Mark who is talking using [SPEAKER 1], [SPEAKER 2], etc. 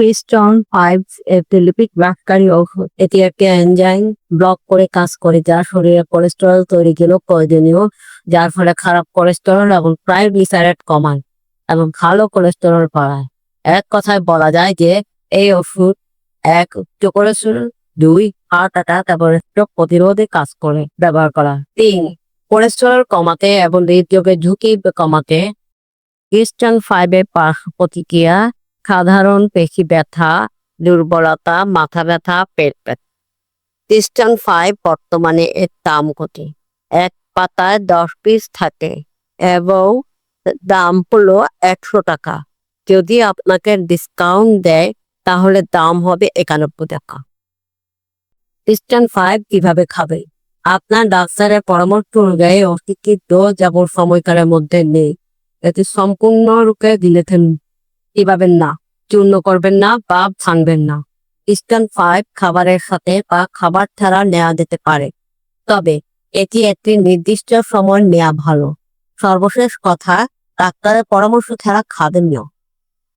[SPEAKER 1] ক্রিস্টন five একটি lipid ব্যাককারী ঔষধ এটি একটি এনজাইম ব্লক করে কাজ করে যা শরীরে কোলেস্টেরল তৈরি জন্য প্রয়োজনীয়, যার ফলে খারাপ কোলেস্টেরল এবং ট্রাইগ্লিসারাইড কমায় এবং ভালো কোলেস্টেরল বাড়ায়। এক কথায় বলা যায় যে, এই ওষুধ এক উচ্চ কোলেস্টেরল দুই হার্ট অ্যাটাক এবং স্ট্রোক প্রতিরোধে কাজ করে, ব্যবহার করা। তিন কোলেস্টেরল কমাতে এবং হৃদরোগের ঝুঁকি কমাতে ক্রিস্টান পার্শ্ব প্রতিক্রিয়া সাধারণ পেশি ব্যথা, দুর্বলতা, মাথা ব্যথা, পেট ব্যথা। ক্রিস্টান ফাইভ বর্তমানে এর দাম কত? এক পাতায় দশ পিস থাকে এবং দাম হলো একশো টাকা। যদি আপনাকে ডিসকাউন্ট দেয়, তাহলে দাম হবে একানব্বই টাকা। ক্রিস্টান ফাইভ কীভাবে খাবে? আপনার ডাক্তারের পরামর্শ অনুযায়ী ওষুধটির ডোজ এবং সময়কালের মধ্যে নেই। এটি সম্পূর্ণরূপে দিলে দিবাবেন না, চূর্ণ করবেন না বা ভাঙবেন না। ইস্টার্ন ফাইভ খাবারের সাথে বা খাবার ছাড়া নেওয়া যেতে পারে। তবে এটি একটি নির্দিষ্ট সময় নেওয়া ভালো। সর্বশেষ কথা, ডাক্তারের পরামর্শ ছাড়া খাবেন না।